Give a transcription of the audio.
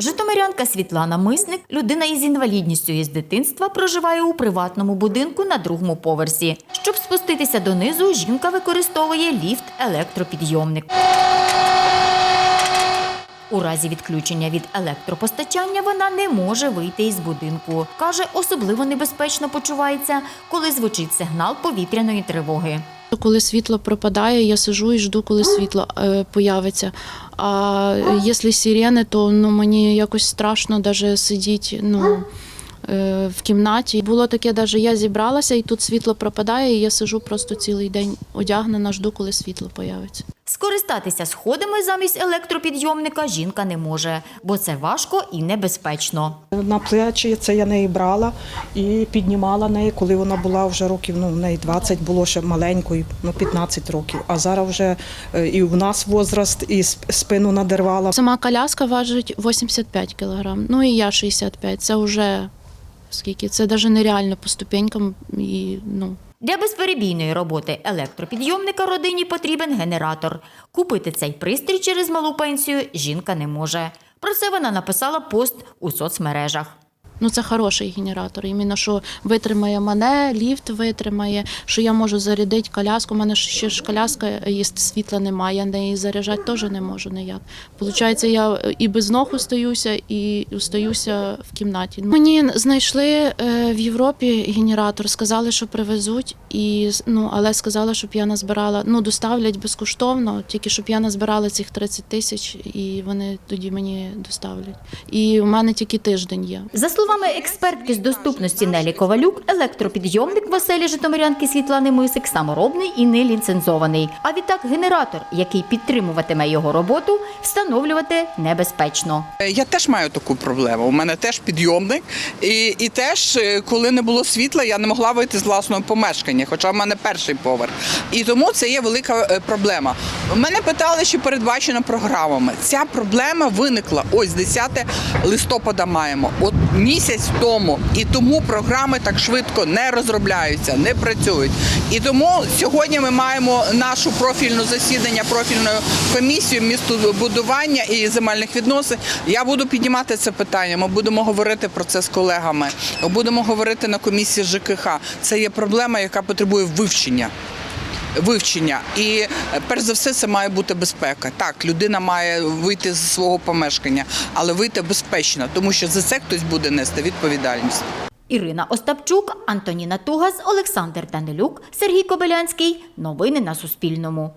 Житомирянка Світлана Мисник, людина із інвалідністю із дитинства, проживає у приватному будинку на другому поверсі. Щоб спуститися донизу, жінка використовує ліфт-електропідйомник. У разі відключення від електропостачання вона не може вийти із будинку. Каже, особливо небезпечно почувається, коли звучить сигнал повітряної тривоги. Коли світло пропадає, я сижу і жду, коли світло е, появиться. А якщо сирени, то ну, мені якось страшно навіть сидіти ну, е, в кімнаті. Було таке, навіть я зібралася, і тут світло пропадає, і я сижу просто цілий день одягнена, жду, коли світло появиться. Скористатися сходами замість електропідйомника жінка не може, бо це важко і небезпечно. На плечі це я неї брала і піднімала неї, коли вона була вже років, ну в неї 20, було ще маленькою, ну 15 років. А зараз вже е, і в нас возраст, і спину надервала. Сама коляска важить 85 кілограм, ну і я 65. Це вже скільки? Це навіть нереально по ступенькам. І, ну, Для безперебійної роботи електропідйомника родині потрібен генератор. Купити цей пристрій через малу пенсію жінка не може. Про це вона написала пост у соцмережах. Ну, це хороший генератор. Іменно що витримає мене, ліфт витримає, що я можу зарядити коляску. У мене ще ж коляска, є світла немає, я неї заряджати теж не можу ніяк. Получається, я і без ног устаюся, і устаюся в кімнаті. Мені знайшли е, в Європі генератор, сказали, що привезуть, і ну, але сказали, щоб я назбирала, ну, доставлять безкоштовно, тільки щоб я назбирала цих 30 тисяч, і вони тоді мені доставлять. І у мене тільки тиждень є. За словами експертки з доступності Нелі Ковалюк, електропідйомник в оселі Житомирянки Світлани Мисик саморобний і не ліцензований. А відтак генератор, який підтримуватиме його роботу, встановлювати небезпечно. Я теж маю таку проблему. У мене теж підйомник, і, і теж, е, коли не було світла, я не могла вийти з власного помешкання, хоча в мене перший поверх. І тому це є велика е, проблема. Мене питали, чи передбачено програмами. Ця проблема виникла ось 10 листопада маємо. От місяць тому. І тому програми так швидко не розробляються, не працюють. І тому сьогодні ми маємо нашу профільну засідання, профільну комісію містобудування і земельних відносин. Я буду піднімати це питання. Ми будемо говорити про це з колегами. Будемо говорити на комісії ЖКХ. Це є проблема, яка потребує вивчення. Вивчення і е, перш за все це має бути безпека. Так, людина має вийти з свого помешкання, але вийти безпечно, тому що за це хтось буде нести відповідальність. Ірина Остапчук, Антоніна Тугас, Олександр Данилюк, Сергій Кобилянський. Новини на Суспільному.